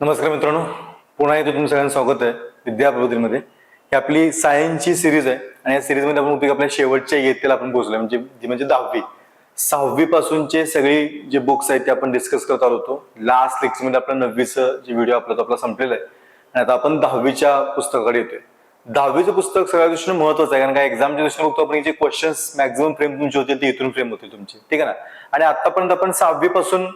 नमस्कार मित्रांनो. पुन्हा एकदा तुमचं सगळ्यांना स्वागत आहे विद्या ही आपली सायन्सची सिरीज आहे आणि या सिरीजमध्ये आपण उपयोग आपल्या शेवटच्या इयत्तेला आपण पोहोचलो म्हणजे जी म्हणजे दहावी. सहावी पासूनचे सगळे जे बुक्स आहेत ते आपण डिस्कस करत आलो होतो. लास्ट लेक्चरमध्ये आपलं नववीचं जे व्हिडिओ आपला तो आपला संपलेला आहे. आणि आता आपण दहावीच्या पुस्तकाकडे येतोय. दहावीचं पुस्तक सगळ्या दृष्टीने महत्वाचं आहे. कारण का एक्झामच्या दृष्टीने बघतो आपण जे क्वेश्चन्स मॅक्झिमम फ्रेम तुमची होते ते इथून फ्रेम होते तुमची. ठीक आहे ना? आणि आतापर्यंत आपण सहावी पासून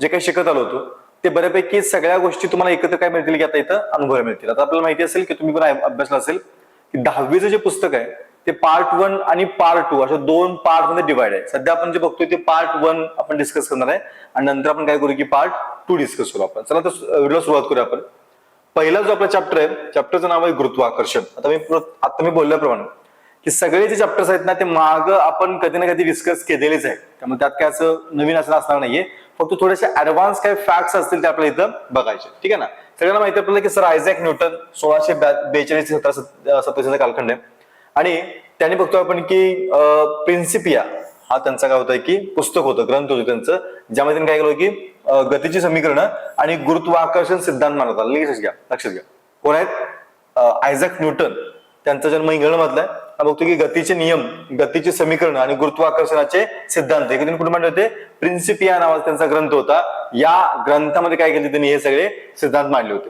जे काही शिकत आलो होतो ते बऱ्यापैकी सगळ्या गोष्टी तुम्हाला एकत्र काय मिळतील की आता इथं? अनुभव मिळतील. आता आपल्याला माहिती असेल की तुम्ही पण अभ्यासला असेल की दहावीचं जे पुस्तक आहे ते पार्ट वन आणि पार्ट टू अशा दोन पार्टमध्ये डिवाइड आहे. सध्या आपण जे बघतोय ते पार्ट वन आपण डिस्कस करणार आहे आणि नंतर आपण काय करू की पार्ट टू डिस्कस करू आपण. चला तर व्हिडिओ सुरुवात करूया आपण. पहिला जो आपला चॅप्टर आहे चॅप्टरचं नाव आहे गुरुत्वाकर्षण. आता मी आता मी बोलल्याप्रमाणे की सगळे जे चॅप्टर्स आहेत ना ते माग आपण कधी ना कधी डिस्कस केलेलेच आहे त्यामुळे त्यात काय असं नवीन असं असणार नाहीये. फक्त थोडेसे ऍडव्हान्स काही फॅक्ट्स असतील ते आपल्याला इथं बघायचे. ठीक आहे ना? सगळ्यांना माहिती पडलं आपल्याला की सर आयझॅक न्यूटन सोळाशे बेचाळीस सतरा सत्तावीसचा कालखंड आहे. आणि त्यांनी बघतो आपण की प्रिन्सिपिया हा त्यांचा काय होतं की पुस्तक होतं ग्रंथ होतं त्यांचं ज्यामध्ये त्यांनी काय केलं की गतीची समीकरणं आणि गुरुत्वाकर्षण सिद्धांत मानत आला लगेच घ्या लक्षात घ्या. कोण आहेत? आयझॅक न्यूटन त्यांचा जन्म इंग्लंडमधला आहे. बघतो की गतीचे नियम गतीचे समीकरण आणि गुरुत्वाकर्षणाचे सिद्धांत. हे त्यांनी कुठे मांडले होते? प्रिन्सिपिया नावाचा त्यांचा ग्रंथ होता. या ग्रंथामध्ये काय केले त्यांनी हे सगळे सिद्धांत मांडले होते.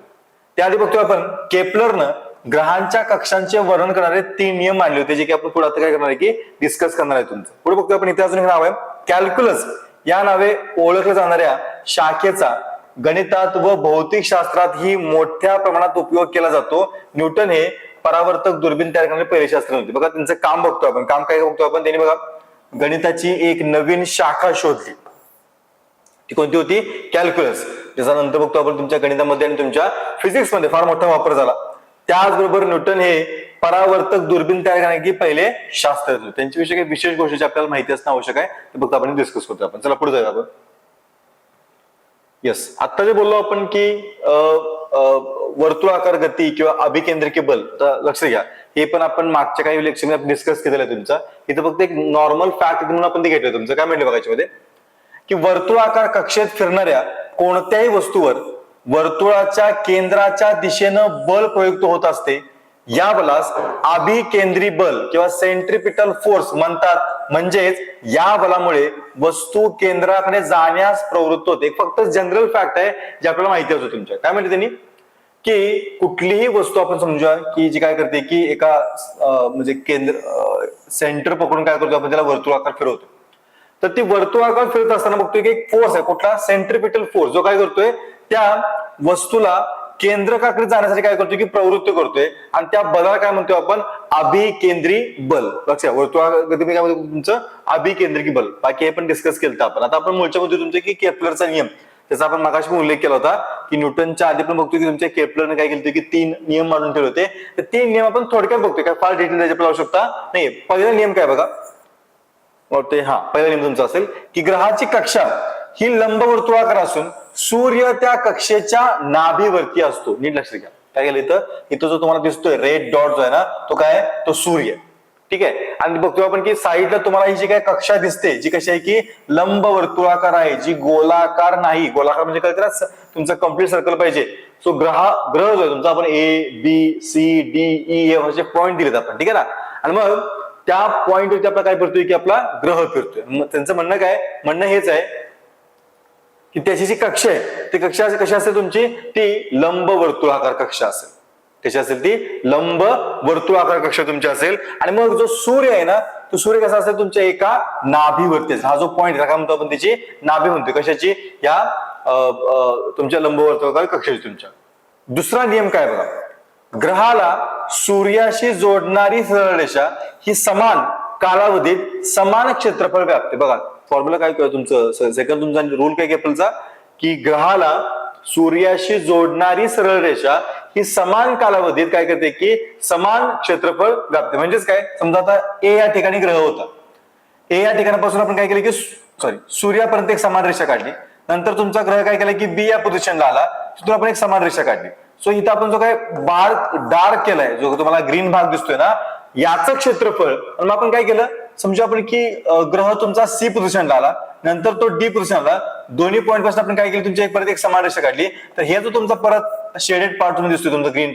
त्याआधी बघतोय आपण केपलरनं ग्रहांच्या कक्षांचे वर्णन करणारे तीन नियम मांडले होते जे की आपण पुढे आता काय करणार आहे की डिस्कस करणार आहे तुमचं. पुढे बघतोय आपण इथे अजून एक नाव आहे. कॅल्क्युलस. या नावे ओळखल्या जाणाऱ्या शाखेचा गणितात व भौतिक शास्त्रात ही मोठ्या प्रमाणात उपयोग केला जातो. न्यूटन हे परावर्तक दुर्बीन तयार करणारे पहिले शास्त्र होते बघा त्यांचं काम बघतो आपण. काम काय बघतो आपण? त्यांनी बघा गणिताची एक नवीन शाखा शोधली. ती कोणती होती? कॅल्क्युलस. ज्याचा नंतर बघतो आपण तुमच्या गणितामध्ये आणि तुमच्या फिजिक्समध्ये फार मोठा वापर झाला. त्याचबरोबर न्यूटन हे परावर्तक दुर्बीन तयार करण्याची पहिले शास्त्र होते. त्यांच्याविषयी काही विशेष गोष्टीची आपल्याला माहिती असणं आवश्यक आहे. ते फक्त आपण डिस्कस करतो आपण. चला पुढे जाऊया आपण. येस आता जे बोललो आपण की वर्तुळाकार गती किंवा अभिकेंद्रिकी बल लक्ष घ्या हे पण आपण मागच्या काही लेक्चर डिस्कस केलेलं आहे तुमचा. इथं फक्त एक नॉर्मल फॅक्ट म्हणून आपण ते घेतलं तुमचं. काय म्हटलं बघा की वर्तुळाकार कक्षेत फिरणाऱ्या कोणत्याही वस्तूवर वर्तुळाच्या केंद्राच्या दिशेनं बल प्रयुक्त होत असते. या बलास अभिकेंद्री बल किंवा सेंट्रिपिटल फोर्स म्हणतात. म्हणजेच या बलामुळे वस्तू केंद्राकडे जाण्यास प्रवृत्त होते. फक्त जनरल फॅक्ट आहे जे आपल्याला माहिती होतं तुमच्या. काय म्हणते त्यांनी? की कुठलीही वस्तू आपण समजूया की जी काय करते की एका म्हणजे केंद्र सेंटर पकडून काय करतो आपण त्याला वर्तुळाकार फिरवतो. तर ती वर्तुळाकार फिरत असताना बघतोय की एक फोर्स आहे. कुठला? सेंट्रिपिटल फोर्स जो काय करतोय त्या वस्तूला केंद्रकाकडे जाण्यासाठी काय करतोय की प्रवृत्त करतोय? आणि त्या बलाला काय म्हणतोय आपण? अभिकेंद्री बल. लक्षात वर्तुळाकार गती काय म्हणतो तुमचं अभिकेंद्रिकी बल. बाकी हे पण डिस्कस केलं आपण. आता आपण मुळच्या मध्ये तुमचं की केपलरचा नियम. त्याचा आपण मागाशी पण उल्लेख केला होता की न्यूटनच्या आधी पण बघतो की तुमच्या केपलरने काय केलं होतं की तीन नियम मांडून ठेवले होते. तर तीन नियम आपण थोडक्यात बघतोय. काय फार डिटेल त्याच्या आपल्याला आवश्यकता नाही पहिला नियम काय बघा? वाटतोय हा. पहिला नियम तुमचा असेल की ग्रहाची कक्षा ही लंबवर्तुळाकार असून सूर्य त्या कक्षेच्या नाभीवरती असतो. नीट लक्ष घ्या. काय केलं इथं? इथं जो तुम्हाला दिसतोय रेड डॉट जो आहे ना तो काय तो सूर्य. ठीक आहे? आणि बघतोय आपण की साईडला तुम्हाला ही जी काय कक्षा दिसते जी कशी आहे की लंब वर्तुळाकार आहे जी गोलाकार नाही. गोलाकार म्हणजे काय करा? तुमचं कंप्लीट सर्कल पाहिजे. सो ग्रह ग्रह जो आहे तुमचा आपण A B C D E F असे पॉईंट दिलेत आपण. ठीक आहे ना? आणि मग त्या पॉइंट वरती आपला काय फिरतोय की आपला ग्रह फिरतोय. त्यांचं म्हणणं काय? म्हणणं हेच आहे की त्याची जी कक्षा आहे. ती कक्षा कशी असेल तुमची? ती लंब वर्तुळाकार कक्षा असेल. कशी असेल ती? लंब वर्तुळाकार कक्षा तुमची असेल. आणि मग जो सूर्य आहे ना तो सूर्य कसा असेल तुमच्या एका नाभीवरती हा जो पॉईंट काय म्हणतो आपण त्याची? नाभी म्हणतो. कशाची? या तुमच्या लंबवर्तुळाकार कक्षाची तुमच्या. दुसरा नियम काय बघा? ग्रहाला सूर्याशी जोडणारी सरळ रेषा ही समान कालावधीत समान क्षेत्रफळ व्यापते. बघा फॉर्म्युला काय कळलं तुमचं सेकंड तुमचा रूल काय केपलचा की ग्रहाला सूर्याशी जोडणारी सरळ रेषा ही समान कालावधीत काय करते की समान क्षेत्रफळ व्यापते म्हणजेच काय? समजा आता ए या ठिकाणी ग्रह होता. ए या ठिकाणापासून आपण काय केलं की सॉरी सूर्यापर्यंत एक समान रेषा काढली. नंतर तुमचा ग्रह काय केला की बी या पोझिशनला आला. तिथून आपण एक समान रेषा काढली. सो इथं आपण जो काय बार डार्क केलाय जो तुम्हाला ग्रीन भाग दिसतोय ना याचं क्षेत्रफळ आणि मग आपण काय केलं? समजा आपण की ग्रह तुमचा सी पोझिशनला आला. नंतर तो डी पोझिशनला दोन्ही पॉईंटपासून आपण काय केलं? तुमची एक परत एक समान रेषा काढली. तर हे जो तुमचा परत शेडेड पार्ट तुम्ही दिसतोय तुमचा ग्रीन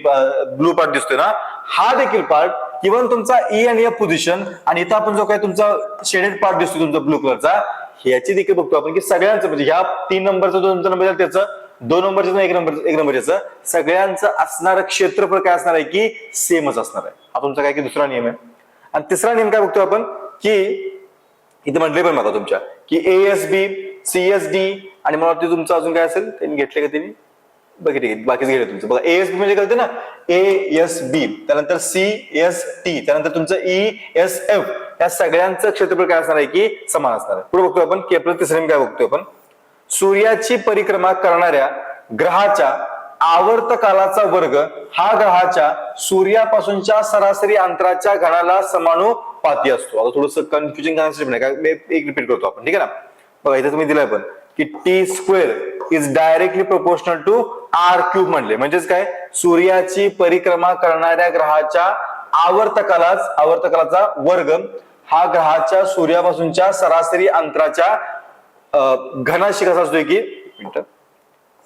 ब्लू पार्ट दिसतोय ना हा देखील पार्ट इव्हन तुमचा ई आणि एफ पोझिशन आणि इथं आपण जो काय तुमचा शेडेड पार्ट दिसतोय तुमचा ब्लू कलरचा ह्याची देखील बघतो आपण की सगळ्यांचं म्हणजे ह्या तीन नंबरचा जो तुमचा नंबर त्याचं दोन नंबरचं एक नंबर एक नंबर याचं सगळ्यांचं असणारं क्षेत्रफळ काय असणार आहे की सेमच असणार आहे. हा तुमचा काय की दुसरा नियम आहे. आणि तिसरा नियम काय बघतो आपण? की इथे म्हटले पण बघा तुमच्या की A S B C S D आणि मला वाटतं तुमचं अजून काय असेल? त्यांनी घेतले का त्यांनी बघित आहे बाकीच गेले तुमचं. बघा ए एस बी म्हणजे कळते ना? ए एस बी त्यानंतर सी एस टी त्यानंतर तुमचं ई एस एफ या सगळ्यांचं क्षेत्रफळ काय असणार आहे की समान असणार आहे. पुढे बघतो आपण की आपलं तिसरं काय बघतोय आपण? सूर्याची परिक्रमा करणाऱ्या ग्रहाच्या आवर्तकालाचा वर्ग हा ग्रहाच्या सूर्यापासूनच्या सरासरी अंतराच्या गणाला पाती असतो. आता थोडस कन्फ्युजन करण्यासाठी एक रिपीट करतो आपण. ठीक आहे ना? बघा इथे तुम्ही दिलंय पण की T square is directly proportional to R cube म्हणले. म्हणजेच काय? सूर्याची परिक्रमा करणाऱ्या ग्रहाच्या आवर्तकालाच आवर्तकालाचा वर्ग हा ग्रहाच्या सूर्यापासूनच्या सरासरी अंतराच्या अं, घनाशी कसा असतोय की? समान मिनिट.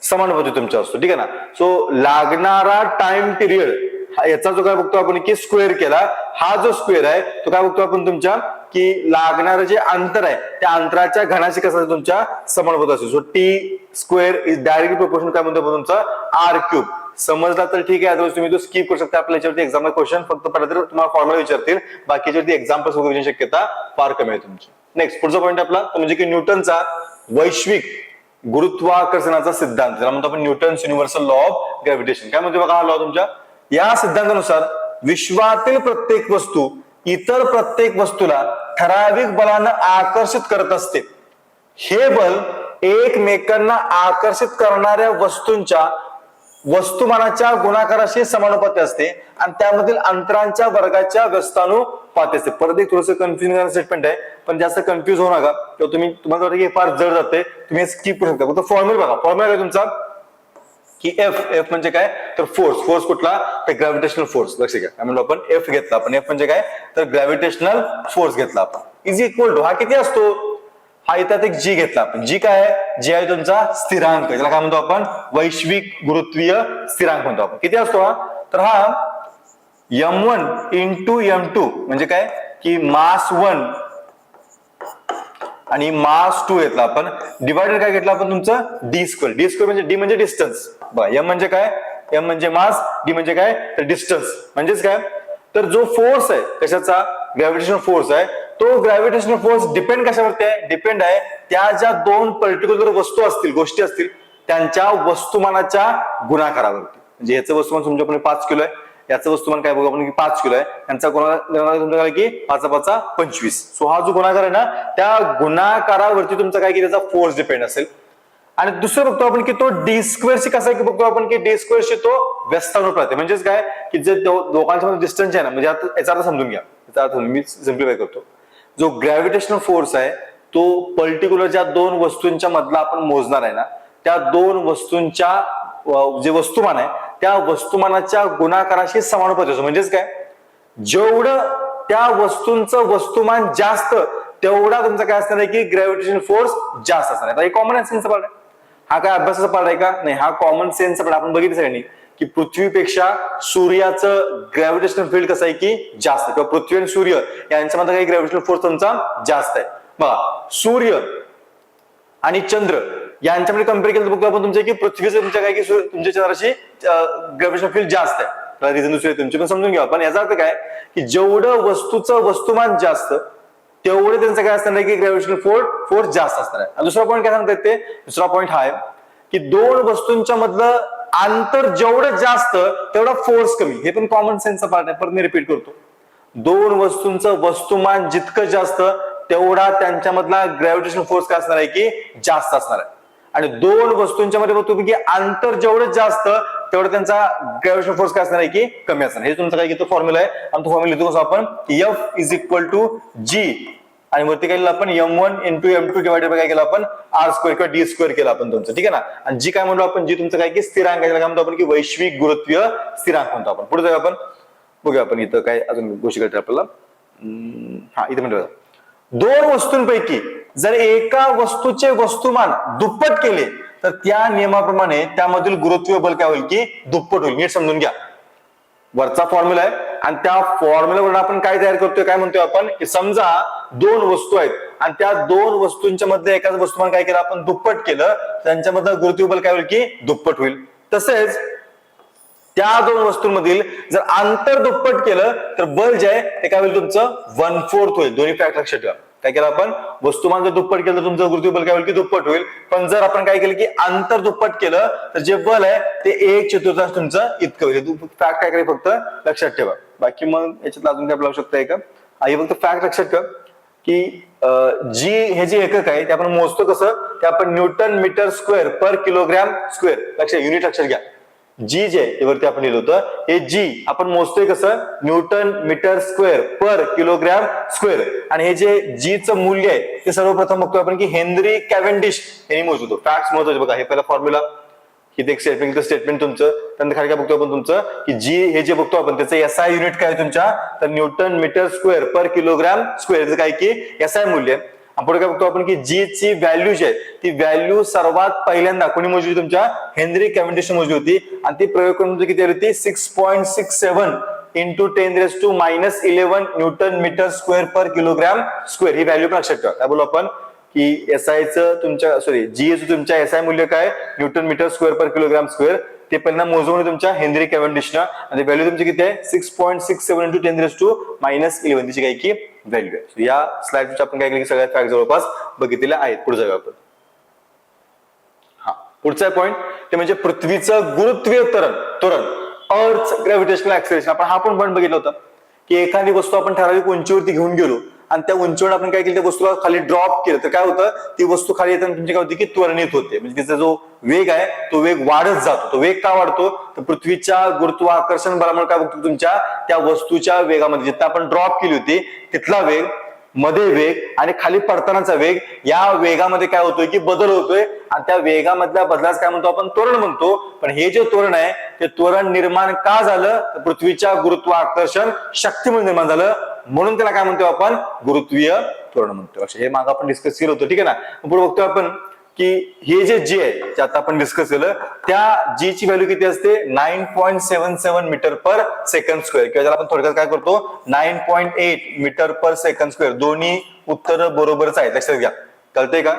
समानुपाती तुमचा असतो. ठीक आहे ना? सो लागणारा टाइम पिरियड हा याचा जो काय बघतो आपण की स्क्वेअर केला हा जो स्क्वेअर आहे तो काय बघतो आपण तुमच्या की लागणारं जे अंतर आहे त्या अंतराच्या घनाशी कसा तुमच्या? समानुपात असतो. So T square is direct proportion काय म्हणतो तुमचा? आर क्यूब समजला तर ठीक आहे अदरवाइज तुम्ही तो स्किप करू शकता. आपल्या याच्यावरती एक्झाम क्वेश्चन फक्त पहिला तर तुम्हाला फॉर्म्युला विचारतील. बाकीच्यावरती एक्झाम्पल्स वगैरे शक्यता फार कमी आहे तुमची. नेक्स्ट पुढचा पॉईंट आपला तो म्हणजे की न्यूटनचा वैश्विक गुरुत्वाकर्षणाचा सिद्धांत. ज्याला म्हणतो आपण Newton's universal law of gravitation काय म्हणतो बघा हा लॉ तुमच्या? या सिद्धांतानुसार विश्वातील प्रत्येक वस्तू इतर प्रत्येक वस्तूला ठराविक बलानं आकर्षित करत असते. हे बल एकमेकांना आकर्षित करणाऱ्या वस्तूंच्या वस्तुमानाच्या गुणाकाराशी समानुपाती असते आणि त्यामधील अंतरांच्या वर्गाच्या व्यस्तानुपाती असते. परत एक थोडस कन्फ्युजन स्टेटमेंट आहे पण जास्त कन्फ्युज होऊ नका. किंवा तुम्ही तुम्हाला वाटतं की हे फार जड जाते तुम्ही स्किप करू शकता. फक्त फॉर्म्युला बघा. फॉर्म्युला काय तुमचा? की एफ एफ म्हणजे काय? तर फोर्स फोर्स कुठला? तर ग्रॅव्हिटेशनल फोर्स लक्ष घ्या. म्हणलो आपण? एफ घेतला आपण. एफ म्हणजे काय? तर ग्रॅव्हिटेशनल फोर्स घेतला आपण. इज इक्वल टू हा किती असतो? हा इथं एक जी घेतला आपण. जी काय आहे? जी आहे तुमचा स्थिरांक. त्याला काय म्हणतो आपण? वैश्विक गुरुत्वीय स्थिरांक म्हणतो आपण. किती असतो हा? तर हा M one into M two म्हणजे काय? की मास वन आणि मास टू घेतला आपण. डिवायडेड काय घेतला आपण तुमचं? डी स्क्वेअर डी स्क्वेअर म्हणजे डी म्हणजे डिस्टन्स बघा एम म्हणजे काय? एम म्हणजे मास डी म्हणजे काय? तर डिस्टन्स म्हणजेच काय? तर जो फोर्स आहे कशाचा? ग्रॅव्हिटेशनल फोर्स आहे. तो ग्रॅव्हिटेशनल फोर्स डिपेंड कशावरती आहे? डिपेंड आहे त्या ज्या दोन पर्टिक्युलर वस्तू असतील गोष्टी असतील त्यांच्या वस्तुमानाच्या गुणाकारावरती. म्हणजे याचं वस्तुमान तुमच्याकडे पाच किलो आहे याचं वस्तुमान काय बघू आपण की पाच किलो आहे. त्यांचा गुणाकार तुमचा काय की पाच पाचा पंचवीस. सो हा जो गुणाकार आहे ना त्या गुणाकारावरती तुमचा काय की त्याचा फोर्स डिपेंड असेल. आणि दुसरं बघतो आपण की तो डी स्क्वेअरशी कसा आहे की बघतो आपण की डी स्क्वेअरशी तो व्यस्तानुपात आहे म्हणजेच काय? की जे दोघांच्या डिस्टन्स आहे ना म्हणजे आता याचा अर्थ समजून घ्या. याचा अर्थ मी सिम्प्लिफाय करतो. जो ग्रॅव्हिटेशनल फोर्स आहे तो पर्टिक्युलर ज्या दोन वस्तूंच्या मधला आपण मोजणार आहे ना त्या दोन वस्तूंच्या जे वस्तुमान आहे त्या वस्तुमानाच्या गुणाकाराशी समानुपाती असतो म्हणजेच काय? जेवढं त्या वस्तूंचं वस्तुमान जास्त तेवढा तुमचा काय असणार आहे की ग्रॅव्हिटेशन फोर्स जास्त असणार आहे. कॉमन सेन्स पार्ट आहे. हा काय अभ्यासाचा पार्ट आहे का? नाही हा कॉमन सेन्स पार्ट आपण बघितलं सगळ्यांनी की पृथ्वीपेक्षा सूर्याचं ग्रॅव्हिटेशनल फील्ड कसं आहे की जास्त किंवा पृथ्वी आणि सूर्य यांच्यामध्ये काही ग्रॅव्हिटेशनल फोर्स तुमचा जास्त आहे. बघा सूर्य आणि चंद्र यांच्यामध्ये कंपेअर केलं तर बघतो आपण तुमच्या की पृथ्वीचं तुमच्या काय की तुमच्या चंद्राशी ग्रॅव्हिटेशन फील्ड जास्त आहे. रिझन दुसरे तुमचे पण समजून घ्या. पण याचा अर्थ काय की जेवढं वस्तूचं वस्तुमान जास्त तेवढे त्यांचं काय असणार की ग्रॅव्हिटेशनल फोर्स फोर्स जास्त असणार आहे. दुसरा पॉईंट काय सांगतात ते? दुसरा पॉईंट हा आहे की दोन वस्तूंच्या मधलं अंतर जेवढं जास्त तेवढा फोर्स कमी. हे पण कॉमन सेन्सचा पार्ट आहे. परत मी रिपीट करतो. दोन वस्तूंचं वस्तुमान जितकं जास्त तेवढा त्यांच्यामधला ग्रॅव्हिटेशन फोर्स काय असणार आहे की जास्त असणार आहे. आणि दोन वस्तूंच्या मध्ये बघतो की अंतर जेवढं जास्त तेवढं त्यांचा ग्रॅव्हिटेशन फोर्स काय असणार आहे की कमी असणार हे तुमचं काय घेतो फॉर्म्युला आहे. आणि तो फॉर्म्युला लिहितो कसं आपण? F is equal to G आणि वरती काय आपण? M one into M two divided काय केलं आपण? आर स्क्वेअर किंवा डी स्क्वेअर केलं आपण तुमचं. ठीक आहे ना? आणि जी काय म्हणतो आपण? जी तुमचं काय की स्थिरांक आहे. काय म्हणतो आपण की वैश्विक गुरुत्वीय स्थिरांक म्हणतो आपण. पुढे जाऊया आपण. बघूया आपण इथं काय अजून गोष्टी करते आपल्याला. हा इथे म्हणतो दोन वस्तूंपैकी जर एका वस्तूचे वस्तुमान दुप्पट केले तर त्या नियमाप्रमाणे त्यामधील गुरुत्वीय बल काय होईल की दुप्पट होईल. नीट समजून घ्या. वरचा फॉर्म्युला आहे आणि त्या फॉर्म्युलावरून आपण काय तयार करतोय काय म्हणतोय आपण? की समजा दोन वस्तू आहेत आणि त्या दोन वस्तूंच्या मध्ये एकाच वस्तुमान काय केलं? आपण दुप्पट केलं. त्यांच्यामधलं गुरुत्वीय बल काय होईल की दुप्पट होईल. तसेच त्या दोन वस्तूंमधील जर अंतर दुप्पट केलं तर बल जे आहे ते काय होईल तुमचं? वन फोर्थ होईल. दोन्ही फॅक्ट लक्षात ठेवा. काय केलं आपण? वस्तुमान जर दुप्पट केलं तर तुमचं गुरुत्वीय बल काय होईल की दुप्पट होईल. पण जर आपण काय केलं की अंतर दुप्पट केलं तर जे बल आहे ते एक चतुर्थांश तुमचं इतकं होईल. फॅक्ट काय करायचं फक्त? लक्षात ठेवा. बाकी मग याच्यात अजून काय लावू शकता का? आई फक्त फॅक्ट लक्षात ठेव. की जी हे जे एकक आहे ते आपण मोजतो कसं? ते आपण newton metre square per kilogram square. लक्षात युनिट लक्षात घ्या. जी जे आहे वरती आपण लिहिलं होतं हे जी आपण मोजतोय कसं? Newton metre square per kilogram square आणि हे जे जीचं मूल्य आहे ते सर्वप्रथम बघतोय आपण की हेनरी कॅव्हेंडिश यांनी मोजतो फॅक्ट महत्त्वाचे बघा हे पहिला फॉर्म्युला इथे एक स्टेटमेंट स्टेटमेंट तुमचं. त्यानंतर खाली काय बघतो आपण तुमचं? की जी हे जे बघतो आपण त्याचं एस आय युनिट काय आहे तुमच्या? तर newton metre square per kilogram square काय की? एस आय मूल्य. आपण काय बघतो आपण की जी ची व्हॅल्यू जी आहे ती व्हॅल्यू सर्वात पहिल्यांदा कोणी मोजली तुमच्या? हेनरी कॅव्हेंडिश मोजली होती. आणि ती प्रयोग करून तुमची किती आली होती? Six point six seven into ten raise to minus eleven newton metre square per kilogram square he value पण लक्षात ठेवा. काय बोलू आपण? की एस चं तुमच्या सॉरी जी तुमच्या एस आय मूल्य काय? Newton metre square per kilogram square ते पहिल्यांदा मोजवणे तुमच्या हेनरी कॅव्हेंडिशनं आणि व्हॅल्यू तुमची किती आहे? Six point six seven two ten raise to minus eleven तिची काय की व्हॅल्यू आहे. या स्लाइड आपण काय केलं की सगळ्या फॅक्ट जवळपास बघितलेल्या आहेत. पुढे जाऊया आपण. हा. पुढचा पॉईंट ते म्हणजे पृथ्वीचं गुरुत्वीय तरण तोरण अर्थ ग्रॅव्हिटेशनल ऍक्सिलेशन आपण हा पण पॉईंट बघितलं होतं. की एखादी वस्तू आपण ठराविक उंचीवरती घेऊन गेलो. आणि त्या उंचीवर आपण काय केलं त्या वस्तूला खाली ड्रॉप केलं. तर काय होतं ती वस्तू खाली येताना तुमची काय होती की त्वरणित होते. म्हणजे तिचा जो वेग आहे तो वेग वाढत जातो. तो वेग का वाढतो? तर पृथ्वीच्या गुरुत्वाकर्षण बलामुळे काय बघतो तुमच्या त्या वस्तूच्या वेगामध्ये जिथं आपण ड्रॉप केली होती तिथला वेग मध्ये वेग आणि खाली पडतानाचा वेग या वेगामध्ये काय होतोय की बदल होतोय. आणि त्या वेगामधल्या बदलाच काय म्हणतो आपण? तोरण म्हणतो. पण हे जे तोरण आहे ते तोरण निर्माण का झालं? पृथ्वीच्या गुरुत्वाकर्षण शक्तीमुळे निर्माण झालं. म्हणून त्याला काय म्हणतो आपण? गुरुत्वीय तोरण म्हणतो. अक्षय हे माग आपण डिस्कस केलं होतं. ठीक आहे ना? पुढे बघतोय आपण. की हे जे जी आहे जे आता आपण डिस्कस केलं त्या जी ची व्हॅल्यू किती असते? Nine point seven seven metre per second square किंवा ज्याला आपण थोडक्यात काय करतो? Nine point eight metre per second square दोन्ही उत्तर बरोबरच आहेत. लक्षात घ्या. कळतंय का?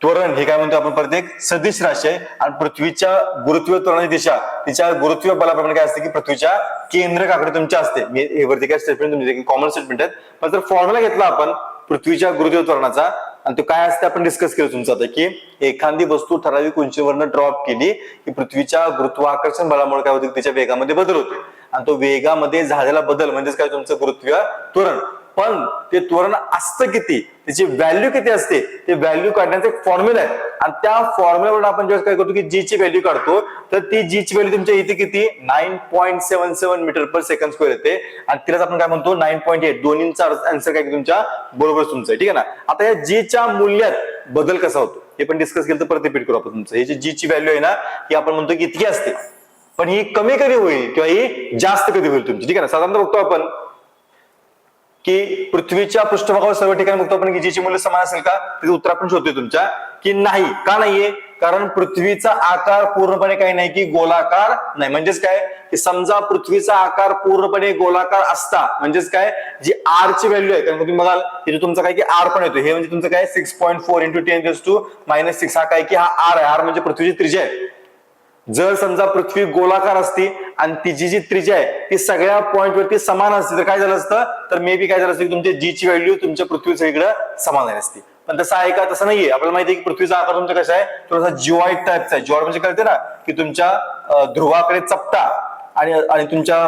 त्वरण हे काय म्हणतो आपण परत एक? सदिश राशी आहे. आणि पृथ्वीच्या गुरुत्वीय त्वरणाची दिशा तिच्या गुरुत्वीय बलाप्रमाणे काय असते की पृथ्वीच्या केंद्रकाकडे तुमच्या असते. मी हे वरती काय स्टेटमेंट तुमची कॉमन स्टेटमेंट आहेत. पण जर फॉर्म्युला घेतला आपण पृथ्वीच्या गुरुत्वीय त्वरणाचा आणि तो काय असते आपण डिस्कस केलं तुमचं आता की एखादी वस्तू ठराविक उंचीवरनं ड्रॉप केली की पृथ्वीच्या गुरुत्वाकर्षण बलामुळे काय होते तिच्या वेगामध्ये बदल होते. आणि तो वेगामध्ये झालेला बदल म्हणजेच काय तुमचं गुरुत्वीय त्वरण. पण ते त्वरण असतं किती? त्याची व्हॅल्यू किती असते? ते व्हॅल्यू काढण्याचा एक फॉर्म्युला आहे आणि त्या फॉर्म्युलावर आपण जेव्हा काय करतो की जी ची व्हॅल्यू काढतो तर ती जी ची व्हॅल्यू तुमच्या इथे किती? Nine point seven seven metre per second square येते. आणि तिलाच आपण काय म्हणतो? नाईन पॉईंट एट दोन्हीचा आन्सर काय तुमच्या? बरोबर तुमचं ठीक आहे ना? आता या जी च्या मूल्यात बदल कसा होतो? हे पण डिस्कस केलं तर परत रिपीट करू आपण तुमचं. हे जी जी ची व्हॅल्यू आहे ना ही आपण म्हणतो की इतकी असते. पण ही कमी कधी होईल? किंवा ही जास्त कधी होईल तुमची? ठीक आहे ना? साधारणतः बघतो आपण. की पृथ्वीच्या पृष्ठभागावर सर्व ठिकाणी बघतो आपण की जीची मूल्य समान असेल का त्याचं उत्तर आपण शोधतोय तुमच्या की नाही का नाहीये? कारण पृथ्वीचा आकार पूर्णपणे काही नाही की गोलाकार नाही. म्हणजेच काय? की समजा पृथ्वीचा आकार पूर्णपणे गोलाकार असता म्हणजेच काय? जी आर ची व्हॅल्यू आहे कारण तुम्ही बघाल तिथे तुमचं काय की आर पण येतो हे म्हणजे तुमचं काय? Six point four into ten to minus six हा काय की हा आर आहे. आर म्हणजे पृथ्वीची त्रिज्या आहे. जर समजा पृथ्वी गोलाकार असती आणि तिची जी त्रिज्या आहे ती सगळ्या पॉईंट वरती समान असती तर काय झालं असतं? तर मे बी काय झालं असतं की तुमच्या जी ची व्हॅल्यू तुमच्या पृथ्वी सगळीकडे समान झाली असती. पण तसं आहे का? तसं नाहीये. आपल्याला माहिती आहे की पृथ्वीचा आकार तुमचा कसा आहे? थोडासा जिओइड टाईपचा आहे. जिओइड म्हणजे कळते ना की तुमच्या ध्रुवाकडे चपटा आणि आणि तुमच्या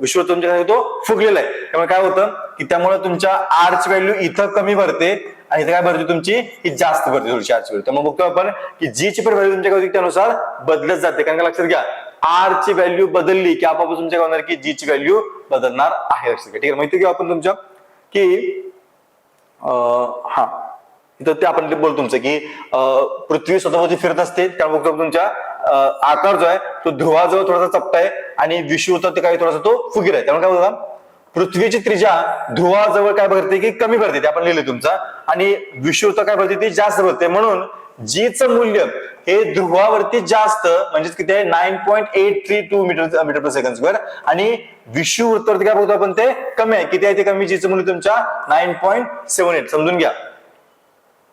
विश्व तुमच्या तो फुगलेला आहे. त्यामुळे काय होतं? की त्यामुळे तुमच्या आरची व्हॅल्यू इथं कमी भरते. आणि इथं काय भरते तुमची? ही जास्त भरते थोडीशी आरची व्हॅल्यू मग बघतो आपण की जी ची पण व्हॅल्यू तुमच्या काय त्यानुसार बदलत जाते. कारण का लक्षात घ्या आर ची व्हॅल्यू बदलली की आपापच तुमच्या होणार की जी ची व्हॅल्यू बदलणार आहे लक्षात घ्या. ठीक आहे माहिती घेऊ आपण तुमच्या की अं, हा. इथं ते आपण बोल बोलतो तुमचं की पृथ्वी स्वतःवरती फिरत असते. त्यामुळे बघतो तुमच्या आकार जो आहे तो ध्रुवाजवळ थोडासा चपटा आहे आणि विषुवत ते काय थोडासा तो फुगीर आहे. त्यामुळे काय बोलता पृथ्वीची त्रिजा ध्रुवाजवळ काय भरते की कमी भरते ते आपण लिहिले तुमचा. आणि विषुवत काय भरते ती जास्त भरते. म्हणून जीचं मूल्य हे ध्रुवावरती जास्त म्हणजेच किती आहे? Nine point eight three two metre metre per second square आणि विषुवृत्तावरती काय बघतो आपण ते? कमी आहे. किती आहे ते कमी? जीचं मूल्य तुमच्या नाईन पॉईंट सेव्हन एट समजून घ्या.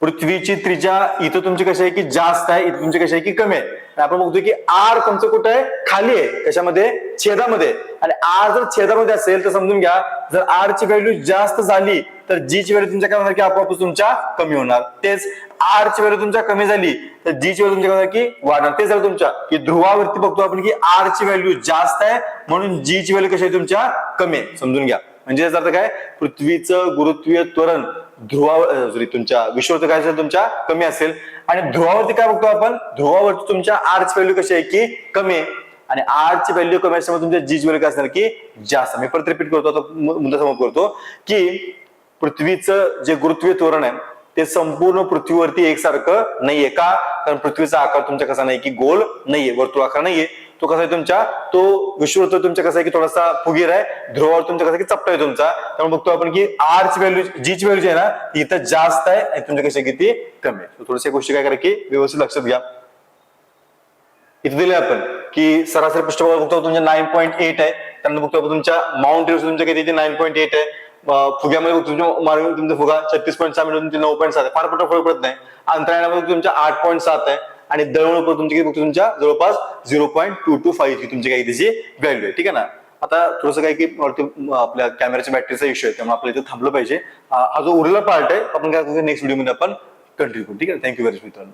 पृथ्वीची त्रिज्या इथं तुमची कशी आहे की जास्त आहे इथं तुमची कशी आहे की कमी आहे. आपण बघतोय की आर तुमचं कुठं आहे? खाली आहे. कशामध्ये? छेदामध्ये. आणि आर जर छेदामध्ये असेल तर समजून घ्या जर आर ची व्हॅल्यू जास्त झाली तर जी ची व्हॅल्यू तुमच्या काय होणार की आपोआप तुमच्या कमी होणार. तेच आर ची व्हॅल्यू तुमच्या कमी झाली तर जी ची व्हॅल्यू तुमच्या होणार की वाढणार. तेच झालं तुमच्या की ध्रुवावरती बघतो आपण की आर ची व्हॅल्यू जास्त आहे म्हणून जी ची व्हॅल्यू कशी आहे तुमच्या कमी आहे. समजून घ्या. म्हणजे याचा अर्थ काय? पृथ्वीचं गुरुत्वीय त्वरण ध्रुवावर सॉरी तुमच्या विश्वावरती काय असेल तुमच्या कमी असेल. आणि ध्रुवावरती काय बघतो आपण? ध्रुवावरती तुमच्या आर ची व्हॅल्यू कशी आहे की कमी आहे. आणि आर्च व्हॅल्यू कमी असल्यामुळे तुमच्या जी ची काय असणार की जास्त. मी परत रिपीट करतो आता मुद्दा समोर करतो की पृथ्वीचं जे गुरुत्वीय तोरण आहे ते संपूर्ण पृथ्वीवरती एकसारखं नाहीये का? कारण पृथ्वीचा आकार तुमचा कसा नाही की गोल नाहीये वर्तुळाकार नाहीये. तो कसा आहे तुमच्या? तो विश्ववृत्त तुमच्या कसा आहे की थोडासा फुगीर आहे ध्रुवावर तुमचा कसा आहे की चपटा आहे तुमचा. त्यामुळे बघतो आपण की आर ची व्हॅल्यू जी ची व्हॅल्यू जी आहे ना ती इथं जास्त आहे आणि तुमच्या कशा आहे कमी आहे. थोडशा गोष्टी काय करा की व्यवस्थित लक्षात घ्या. इथे दिले आपण. की सरासरी पृष्ठभाग बघतो तुमच्या नाईन पॉईंट एट आहे. त्यानंतर बघतो तुमच्या माउंट एव्हरेस्ट तुमच्या किती नाईन पॉईंट एट आहे. फुग्यामध्ये तुमच्या मार्ग तुमचा फुगा छत्तीस पॉईंट सहा मीटर नऊ पॉईंट सात आहे. फार मोठा फरक पडत नाही. अंतराळामध्ये तुमच्या आठ पॉईंट सात आहे. आणि दळण तुमची किती? तुमच्या जवळपास zero point two two five तुमची काही त्याची व्हॅल्यू आहे. ठीक आहे ना? आता थोडंसं काय की आपल्या कॅमेऱ्याच्या बॅटरीचा इश्यू आहे. त्यामुळे आपल्याला इथे थांबलं पाहिजे. हा जो उरलेला पार्ट आहे आपण काय नेक्स्ट व्हिडिओमध्ये आपण कंटिन्यू करू. ठीक आहे? थँक्यू व्हेरी मच मित्रांनो.